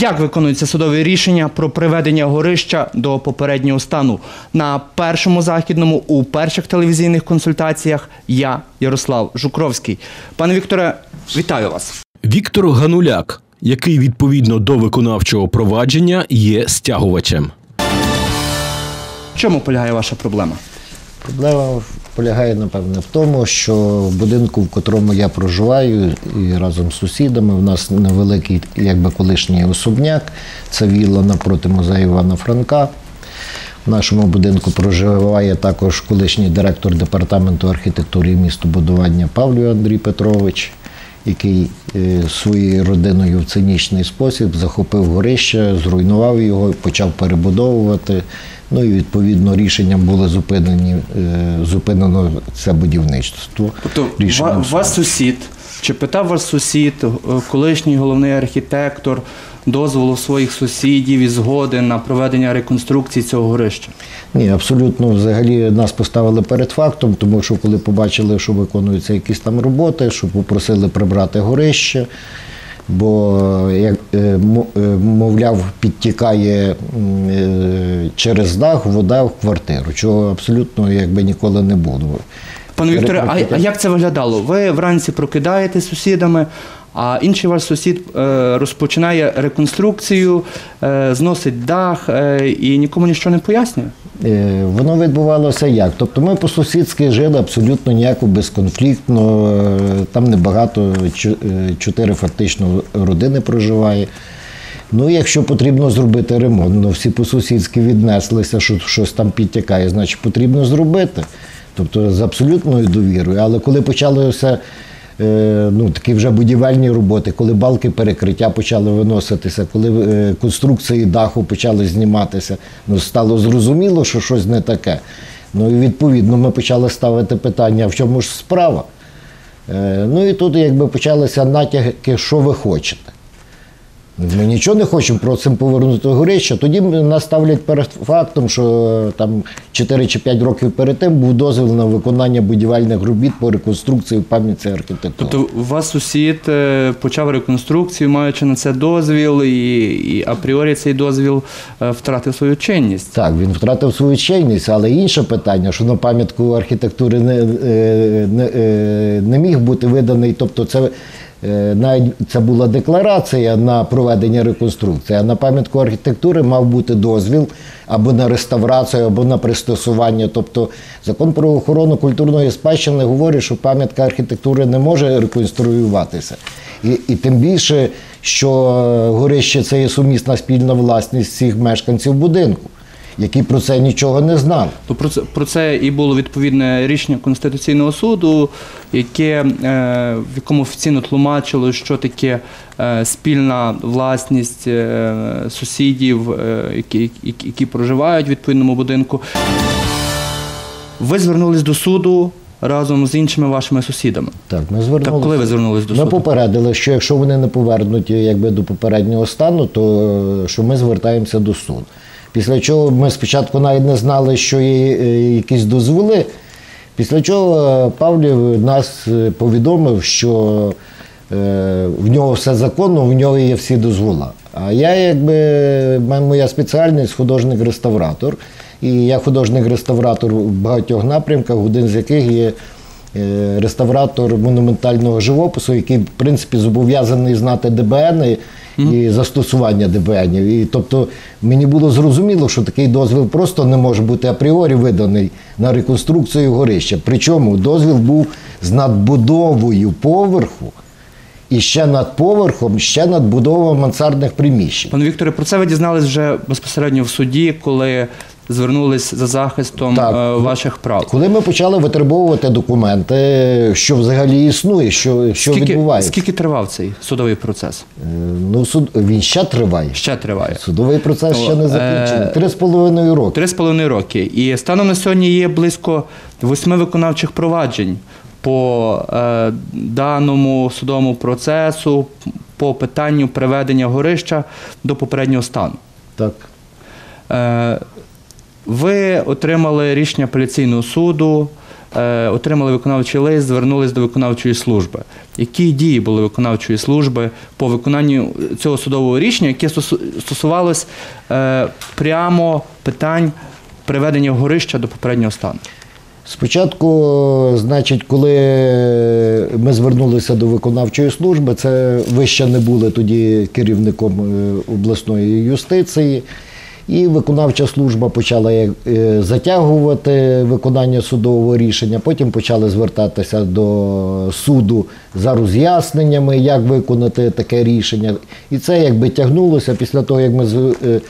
Як виконується судове рішення про приведення горища до попереднього стану? На першому західному у перших телевізійних консультаціях я, Ярослав Жукровський. Пане Вікторе, вітаю вас. Віктор Гануляк, який відповідно до виконавчого провадження є стягувачем. В чому полягає ваша проблема? Проблема полягає, напевне, в тому, що в будинку, в котрому я проживаю, і разом з сусідами, в нас невеликий, якби колишній особняк, це вілла напроти музею Івана Франка. В нашому будинку проживає також колишній директор департаменту архітектури і містобудування Павлю Андрій Петрович, який е, своєю родиною в цинічний спосіб захопив горище, зруйнував його, почав перебудовувати. Ну і відповідно рішенням було зупинені, е, зупинено це будівництво. Тобто, ва- вас сусід, чи питав вас сусід, е, колишній головний архітектор, дозволу своїх сусідів і згоди на проведення реконструкції цього горища? Ні, абсолютно взагалі нас поставили перед фактом, тому що коли побачили, що виконуються якісь там роботи, що попросили прибрати горище, бо, як, е, е, мовляв, підтікає е, через дах вода в квартиру, чого абсолютно якби ніколи не було. Пане Вікторе, а, а як це виглядало? Ви вранці прокидаєте з сусідами, а інший ваш сусід е, розпочинає реконструкцію, е, зносить дах е, і нікому нічого не пояснює? Е, Воно відбувалося як? Тобто ми по-сусідськи жили абсолютно ніяко безконфліктно. е, Там небагато, е, чотири фактично родини проживає. Ну, якщо потрібно зробити ремонт, ну всі по-сусідськи віднеслися, що щось там підтікає, значить потрібно зробити. Тобто з абсолютною довірою. Але коли почалося ну, такі вже будівельні роботи, коли балки перекриття почали виноситися, коли е, конструкції даху почали зніматися, ну, стало зрозуміло, що щось не таке. Ну і відповідно ми почали ставити питання, в чому ж справа. Е, ну і тут якби почалися натяки, що ви хочете. Ми нічого не хочемо просимо повернути горище. Тоді нас ставлять перед фактом, що там 4 чи 5 років перед тим був дозвіл на виконання будівельних робіт по реконструкції пам'ятці архітектури. Тобто у вас сусід е, почав реконструкцію, маючи на це дозвіл, і, і апріорі цей дозвіл е, втратив свою чинність. Так, він втратив свою чинність, але інше питання, що на пам'ятку архітектури не, е, не, е, не міг бути виданий. Тобто, це е, навіть це була декларація на проведення реконструкції, а на пам'ятку архітектури мав бути дозвіл або на реставрацію, або на пристосування. Тобто закон про охорону культурної спадщини говорить, що пам'ятка архітектури не може реконструюватися. І, і тим більше, що горище це є сумісна спільна власність всіх мешканців будинку, які про це нічого не знали. То про це про це і було відповідне рішення Конституційного суду, яке е, в якому офіційно тлумачило, що таке е, спільна власність е, сусідів, е, які, які, які проживають в відповідному будинку. Ви звернулись до суду разом з іншими вашими сусідами. Так, ми звернулися. Так коли ви звернулись до суду? Ми попередили, що якщо вони не повернуті якби, до попереднього стану, то що ми звертаємося до суду. Після чого ми спочатку навіть не знали, що є е, якісь дозволи. Після чого е, Павлів нас е, повідомив, що в нього все законно, в нього є всі дозвола. А я, якби, моя спеціальність художник-реставратор. І я художник-реставратор в багатьох напрямках, один з яких є реставратор монументального живопису, який, в принципі, зобов'язаний знати ДБН і, і застосування ДБНів. І тобто мені було зрозуміло, що такий дозвіл просто не може бути апріорі виданий на реконструкцію горища. Причому дозвіл був з надбудовою поверху. І ще над поверхом, ще надбудова мансардних приміщень. Пане Вікторе, про це ви дізнались вже безпосередньо в суді, коли звернулись за захистом Так. е, ваших прав. Коли ми почали витребовувати документи, що взагалі існує, що, що скільки, відбувається, скільки тривав цей судовий процес? Е, ну суд він ще триває. Ще триває. Судовий процес ще не Е, закінчений. Три з половиною роки. Три з половиною роки. І станом на сьогодні є близько восьми виконавчих проваджень по е, даному судовому процесу, по питанню приведення горища до попереднього стану. Так. Е, ви отримали рішення апеляційного суду, е, отримали виконавчий лист, звернулись до виконавчої служби. Які дії були виконавчої служби по виконанню цього судового рішення, яке стосу- стосувалось е, прямо питань приведення горища до попереднього стану? Спочатку, значить, коли ми звернулися до виконавчої служби, це ви ще не були тоді керівником е, обласної юстиції. І виконавча служба почала е, затягувати виконання судового рішення. Потім почали звертатися до суду за роз'ясненнями, як виконати таке рішення. І це якби тягнулося після того, як ми Е,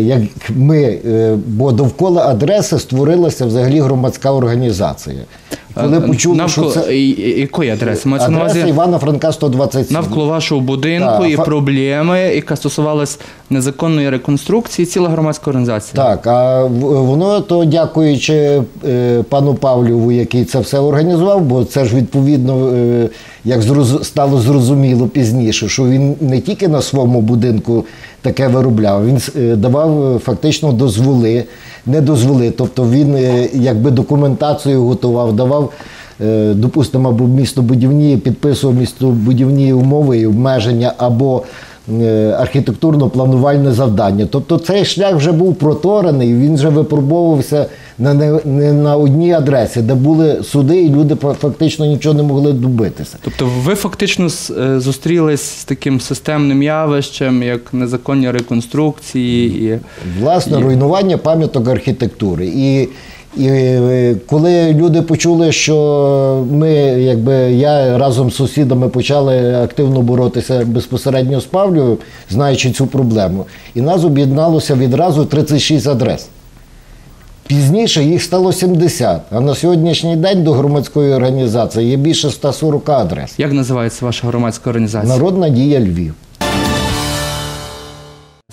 як ми, е, бо довкола адреси створилася взагалі громадська організація. Коли Е, почули, навколо що це якої адреси? Мається на адреса увазі Івана Франка 127. навколо вашого будинку Так, і фа- проблеми, яка стосувалась незаконної реконструкції, ціла громадська організація. Так, а воно то дякуючи е, пану Павліву, який це все організував, бо це ж відповідно, е, як зроз- стало зрозуміло пізніше, що він не тільки на своєму будинку таке виробляв, він давав фактично дозволи, не дозволи. Тобто він якби документацію готував, давав. е, Допустимо, або містобудівні, підписував містобудівні умови і обмеження, або е, архітектурно-планувальне завдання. Тобто цей шлях вже був проторений, він вже випробовувався на не, на одній адресі, де були суди, і люди фактично нічого не могли добитися. Тобто ви фактично е, зустрілись з таким системним явищем, як незаконні реконструкції і Власне, І- руйнування пам'яток архітектури. І, і е, коли люди почули, що ми, якби я разом з сусідами почали активно боротися безпосередньо з Павлою, знаючи цю проблему, і нас об'єдналося відразу 36 адрес. Пізніше їх стало 70, а на сьогоднішній день до громадської організації є більше 140 адрес. як називається ваша громадська організація? Народна дія Львів.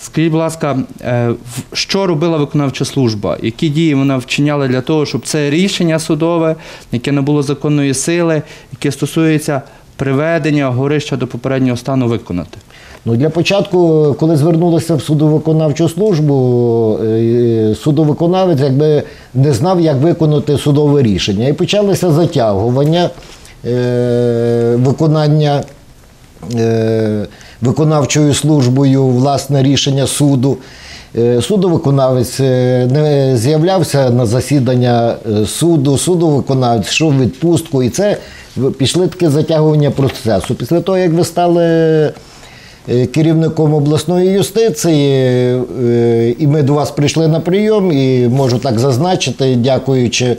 Скажіть, будь ласка, е, що робила виконавча служба? Які дії вона вчиняла для того, щоб це рішення судове, яке не було законної сили, яке стосується приведення горища до попереднього стану виконати? Ну, для початку, коли звернулися в судовиконавчу службу, е, судовиконавець якби не знав, як виконати судове рішення. І почалося затягування е, виконання виконавчою службою власне рішення суду. Е, Судовиконавець е, не з'являвся на засідання е, суду, судовиконавець йшов відпустку, і це пішли таке затягування процесу. Після того, як ви стали е, керівником обласної юстиції, е, і ми до вас прийшли на прийом, і можу так зазначити, дякуючи.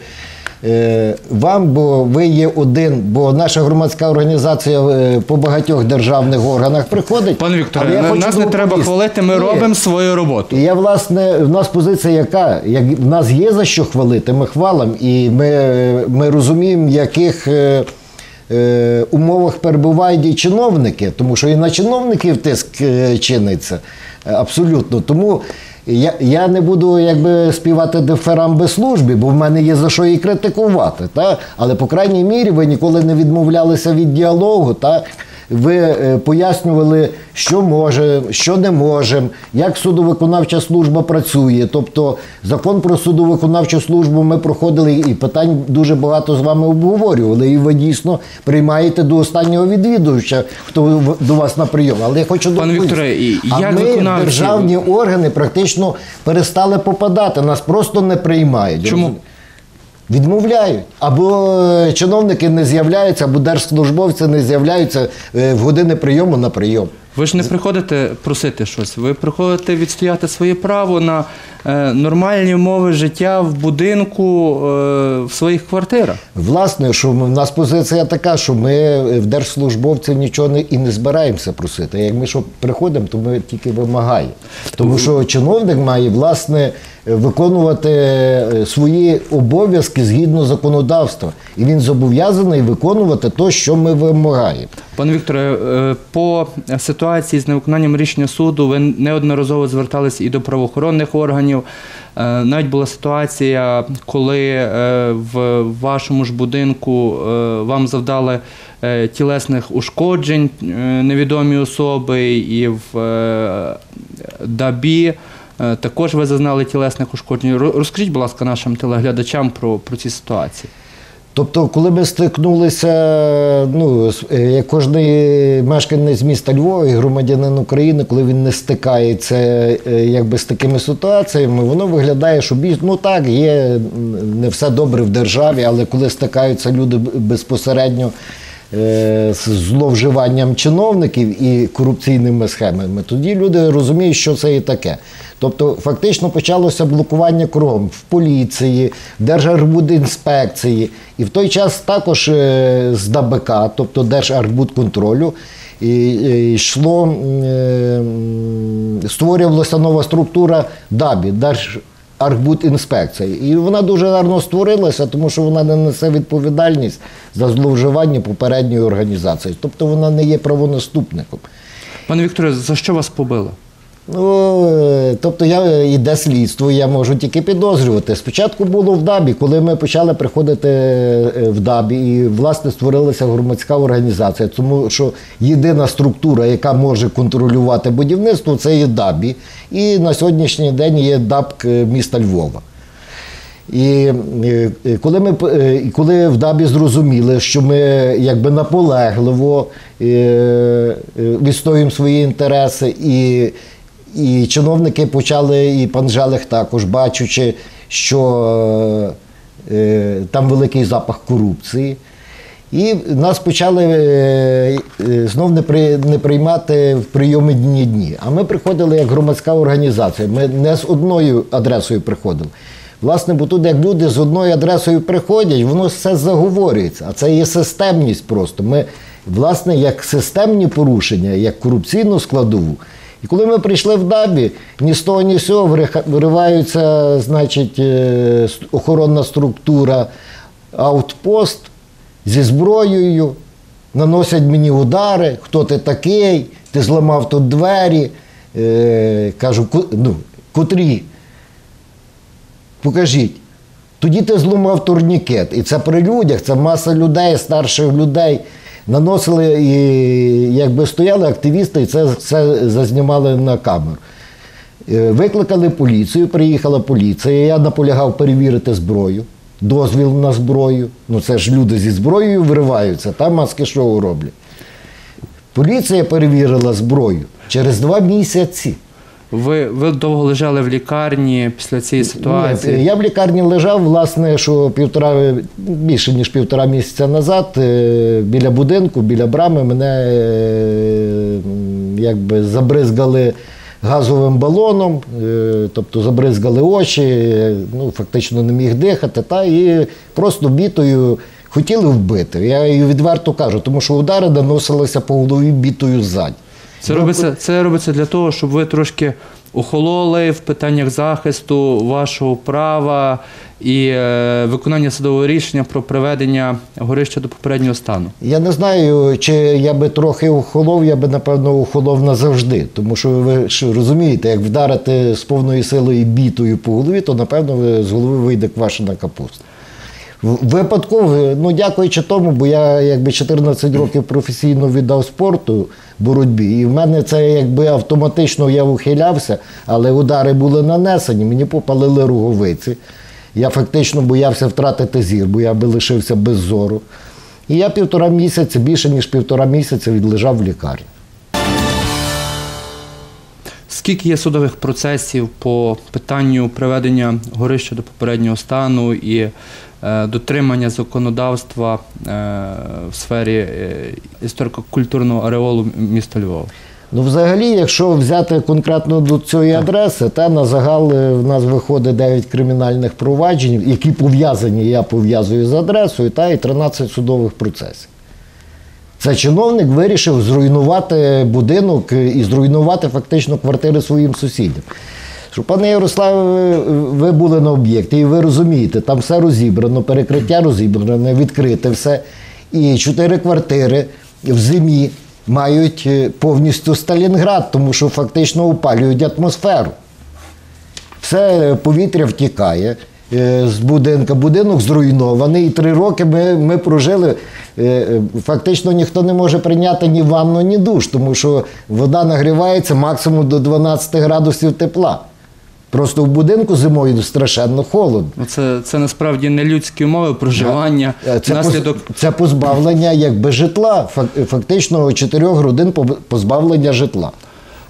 Е, Вам, бо ви є один, бо наша громадська організація е, по багатьох державних органах приходить. Пане Вікторе, на- нас не треба хвалити, ми Ні. робимо свою роботу. І я, власне, в нас позиція яка? Як в нас є за що хвалити, ми хвалимо, і ми, ми розуміємо, в яких е, умовах перебувають і чиновники, тому що і на чиновників тиск е, чиниться абсолютно. Тому я, я не буду якби співати дифирамби службі, бо в мене є за що її критикувати. Та? Але, по крайній мірі, ви ніколи не відмовлялися від діалогу. Та? Ви е, пояснювали, що може, що не можемо, як судовиконавча служба працює. Тобто закон про судовиконавчу службу ми проходили і питань дуже багато з вами обговорювали. І ви дійсно приймаєте до останнього відвідувача, хто до вас на прийом. Але я хочу Пане. Вікторе, а як ми, виконавці- державні органи, практично перестали попадати. Нас просто не приймають. Чому? Відмовляють. Або е, чиновники не з'являються, або держслужбовці не з'являються е, в години прийому на прийом. Ви ж не приходите просити щось, ви приходите відстояти своє право на е, нормальні умови життя в будинку, е, в своїх квартирах. Власне, що в нас позиція така, що ми в держслужбовців нічого не, і не збираємося просити. Як ми що приходимо, то ми тільки вимагаємо. Тому що чиновник має власне виконувати е, свої обов'язки згідно законодавства, і він зобов'язаний виконувати те, що ми вимагаємо. Пане Вікторе, е, по ситуації з невиконанням рішення суду ви неодноразово звертались і до правоохоронних органів. Е, Навіть була ситуація, коли е, в вашому ж будинку вам завдали тілесних ушкоджень невідомі особи, і в ДАБі також ви зазнали тілесних ушкоджень. Розкажіть, будь ласка, нашим телеглядачам про, про ці ситуації. Тобто, коли ми стикнулися, ну, е, як кожний мешканець міста Львова і громадянин України, коли він не стикається е, якби, з такими ситуаціями, воно виглядає, що більш, ну так, є не все добре в державі, але коли стикаються люди безпосередньо з зловживанням чиновників і корупційними схемами, тоді люди розуміють, що це і таке. Тобто, фактично почалося блокування кругом в поліції, в Держарбудінспекції, і в той час також е, з ДАБК, тобто Держарбудконтролю, і, йшло, е, м, створювалася нова структура ДАБІ, Держарбудінспекція. І вона дуже гарно створилася, тому що вона не несе відповідальність за зловживання попередньої організації. Тобто вона не є правонаступником. Пане Вікторе, за що вас побили? Ну, е, тобто я іде слідство, я можу тільки підозрювати. Спочатку було в ДАБі, коли ми почали приходити е, в ДАБі, і власне створилася громадська організація, тому що єдина структура, яка може контролювати будівництво, це є ДАБі. І на сьогоднішній день є ДАБК міста Львова. І е, е, коли ми е, коли в ДАБі зрозуміли, що ми якби наполегливо е, е, відстоюємо свої інтереси, і, і чиновники почали, і пан Желих також, бачучи, що е, там великий запах корупції. І нас почали е, е, знов не, при, не приймати в прийоми дні дні. А ми приходили як громадська організація. Ми не з одною адресою приходили. Власне, бо тут, як люди з одною адресою приходять, воно все заговорюється. А це є системність просто. Ми, власне, як системні порушення, як корупційну складову. І коли ми прийшли в ДАБі, ні з того, ні з цього вириваються, значить, е, охоронна структура, аутпост зі зброєю, наносять мені удари, хто ти такий, ти зламав тут двері. Е, кажу, ну, котрі? Покажіть. Тоді ти зламав турнікет. І це при людях, це маса людей, старших людей. Наносили і якби стояли активісти, і це все зазнімали на камеру. Е, Викликали поліцію, приїхала поліція. Я наполягав перевірити зброю, дозвіл на зброю. Ну це ж люди зі зброєю вириваються, там маски шоу роблять. Поліція перевірила зброю через два місяці. Ви, ви довго лежали в лікарні після цієї ситуації. Ні, я в лікарні лежав, власне, що півтора, більше ніж півтора місяця назад, е, біля будинку, біля брами, мене е, якби забризгали газовим балоном, е, тобто забризгали очі, ну, фактично не міг дихати, та, і просто бітою хотіли вбити. Я її відверто кажу, тому що удари наносилися по голові бітою ззаді. Це робиться, це робиться для того, щоб ви трошки охололи в питаннях захисту вашого права і е, виконання судового рішення про приведення горища до попереднього стану. Я не знаю, чи я би трохи охолов, я би напевно охолов назавжди. Тому що ви ж розумієте, як вдарити з повною силою бітою по голові, то напевно з голови вийде квашена капуста. Випадково, ну дякуючи тому, бо я якби 14 років професійно віддав спорту боротьбі, і в мене це якби автоматично я ухилявся, але удари були нанесені, мені попалили руговиці. Я фактично боявся втратити зір, бо я би лишився без зору. І я півтора місяця, більше ніж півтора місяця відлежав в лікарні. Скільки є судових процесів по питанню приведення горища до попереднього стану і е, дотримання законодавства е, в сфері е, історико-культурного ареолу міста Львова? Ну, взагалі, якщо взяти конкретно до цієї адреси, та на загал в нас виходить 9 кримінальних проваджень, які пов'язані, я пов'язую з адресою, та і 13 судових процесів. Це чиновник вирішив зруйнувати будинок і зруйнувати фактично квартири своїм сусідям. Що, пане Ярославе, ви були на об'єкті, і ви розумієте, там все розібрано, перекриття розібране, відкрите все. І чотири квартири в зимі мають е, повністю Сталінград, тому що фактично опалюють атмосферу. Все повітря втікає е, з будинка. Будинок зруйнований. І три роки ми, ми прожили. е, е, Фактично ніхто не може прийняти ні ванну, ні душ, тому що вода нагрівається максимум до 12 градусів тепла. Просто в будинку зимою страшенно холодно. Ну, Це, це насправді не людські умови проживання. Е, Це, Внаслідок поз- це позбавлення якби житла, фактично 4 годин поб- позбавлення житла.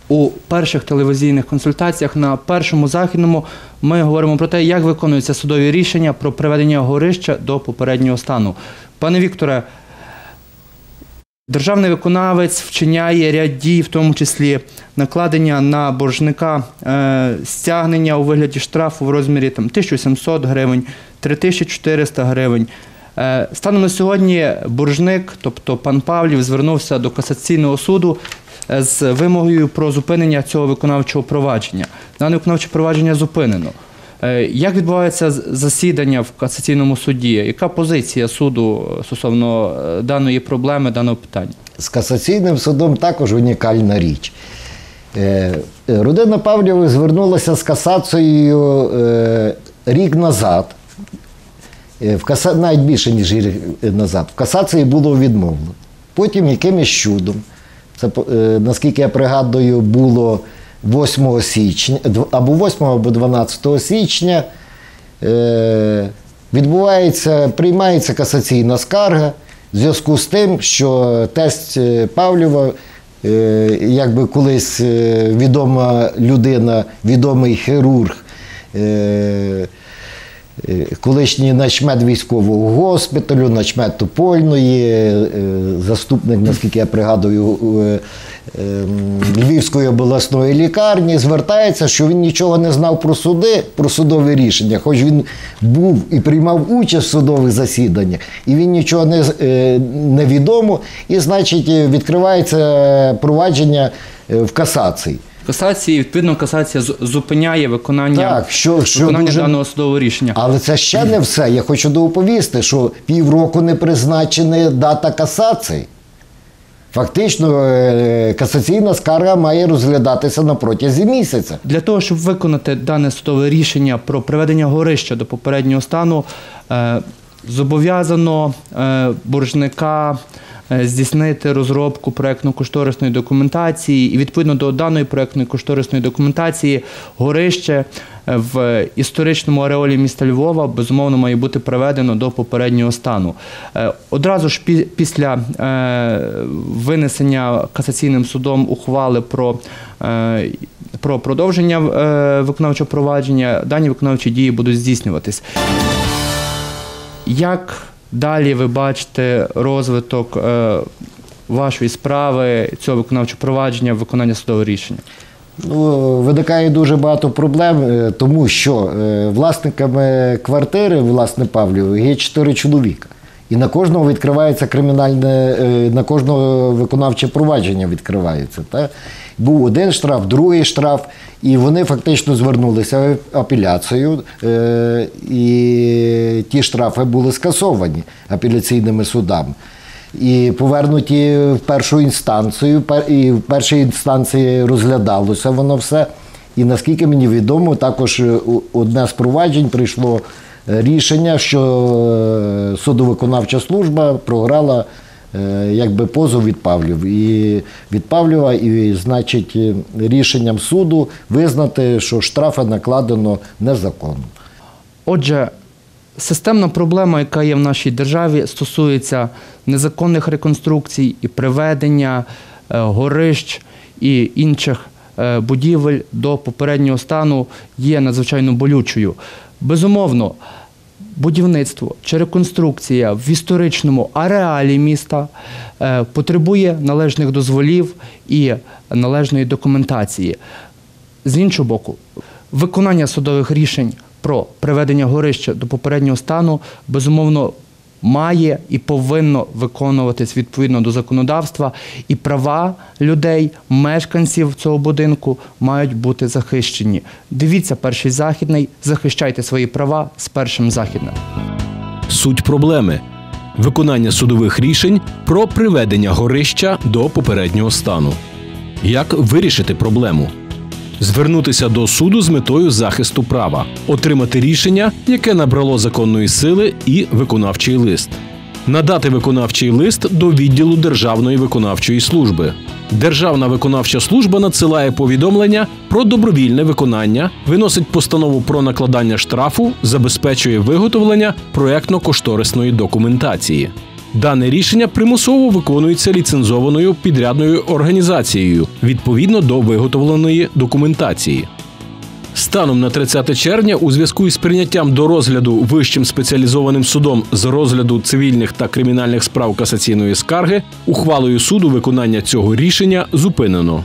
У перших телевізійних консультаціях на першому західному ми говоримо про те, як виконуються судові рішення про приведення горища до попереднього стану. Пане Вікторе, державний виконавець вчиняє ряд дій, в тому числі накладення на боржника е, стягнення у вигляді штрафу в розмірі там, 1700 гривень, 3400 гривень. Е, Станом на сьогодні боржник, тобто пан Павлів, звернувся до касаційного суду з вимогою про зупинення цього виконавчого провадження. Дане виконавче провадження зупинено. Е, Як відбувається засідання в касаційному суді? Яка позиція суду е, стосовно е, даної проблеми, даного питання? З касаційним судом також унікальна річ. Е, е, Родина Павлєва звернулася з касацією е, рік назад, Е, в каса... навіть більше, ніж рік назад. В касації було відмовлено. Потім якимось чудом, це, е, наскільки я пригадую, було 8 січня, або 8 або 12 січня, е, відбувається, приймається касаційна скарга в зв'язку з тим, що тесть е, Павлєва, е, якби колись відома людина, відомий хірург, колишній начмет військового госпіталю, начмет Топольної, е, заступник, наскільки я пригадую, е, е, Львівської обласної лікарні, звертається, що він нічого не знав про суди, про судові рішення, хоч він був і приймав участь в судових засіданнях, і він нічого не, е, не відомо, і, значить, е, відкривається провадження е, в касації. Касації, відповідно, касація зупиняє виконання, Так, що- що виконання дуже- даного судового рішення. Але це ще не все. Я хочу доповісти, що півроку не призначена дата касації. Фактично, е, касаційна скарга має розглядатися на протязі місяця. Для того, щоб виконати дане судове рішення про приведення горища до попереднього стану, е, зобов'язано е, боржника здійснити розробку проєктно-кошторисної документації, і відповідно до даної проєктної кошторисної документації горище е, в історичному ареолі міста Львова безумовно має бути приведено до попереднього стану. Е, Одразу ж після е, винесення касаційним судом ухвали про е, про продовження е, виконавчого провадження, дані виконавчі дії будуть здійснюватись. Як далі ви бачите розвиток е, вашої справи, цього виконавчого провадження, виконання судового рішення? Ну, виникає дуже багато проблем, е, тому що е, власниками квартири, власне Павлів, є чотири чоловіка. І на кожного відкривається кримінальне, е, на кожного виконавче провадження відкривається. Та? Був один штраф, другий штраф, і вони фактично звернулися в апеляцію, е, і ті штрафи були скасовані апеляційними судами. І повернуті в першу інстанцію, і в першій інстанції розглядалося воно все. І наскільки мені відомо, також е, одне з проваджень прийшло рішення, що е, судовиконавча служба програла е, якби позов від Павлів. І від Павлєва, і, значить, рішенням суду визнати, що штрафи накладено незаконно. Отже, системна проблема, яка є в нашій державі, стосується незаконних реконструкцій і приведення е, горищ і інших будівель до попереднього стану є надзвичайно болючою. Безумовно, будівництво чи реконструкція в історичному ареалі міста е, потребує належних дозволів і належної документації. З іншого боку, виконання судових рішень про приведення горища до попереднього стану безумовно має і повинно виконуватись відповідно до законодавства, і права людей, мешканців цього будинку мають бути захищені. Дивіться перший західний, захищайте свої права з першим західним. Суть проблеми виконання судових рішень про приведення горища до попереднього стану. Як вирішити проблему? Звернутися до суду з метою захисту права, отримати рішення, яке набрало законної сили, і виконавчий лист, надати виконавчий лист до відділу Державної виконавчої служби, Державна виконавча служба надсилає повідомлення про добровільне виконання, виносить постанову про накладання штрафу, забезпечує виготовлення проектно-кошторисної документації. Дане рішення примусово виконується ліцензованою підрядною організацією відповідно до виготовленої документації. Станом на 30 червня, у зв'язку із прийняттям до розгляду вищим спеціалізованим судом з розгляду цивільних та кримінальних справ касаційної скарги, ухвалою суду виконання цього рішення зупинено.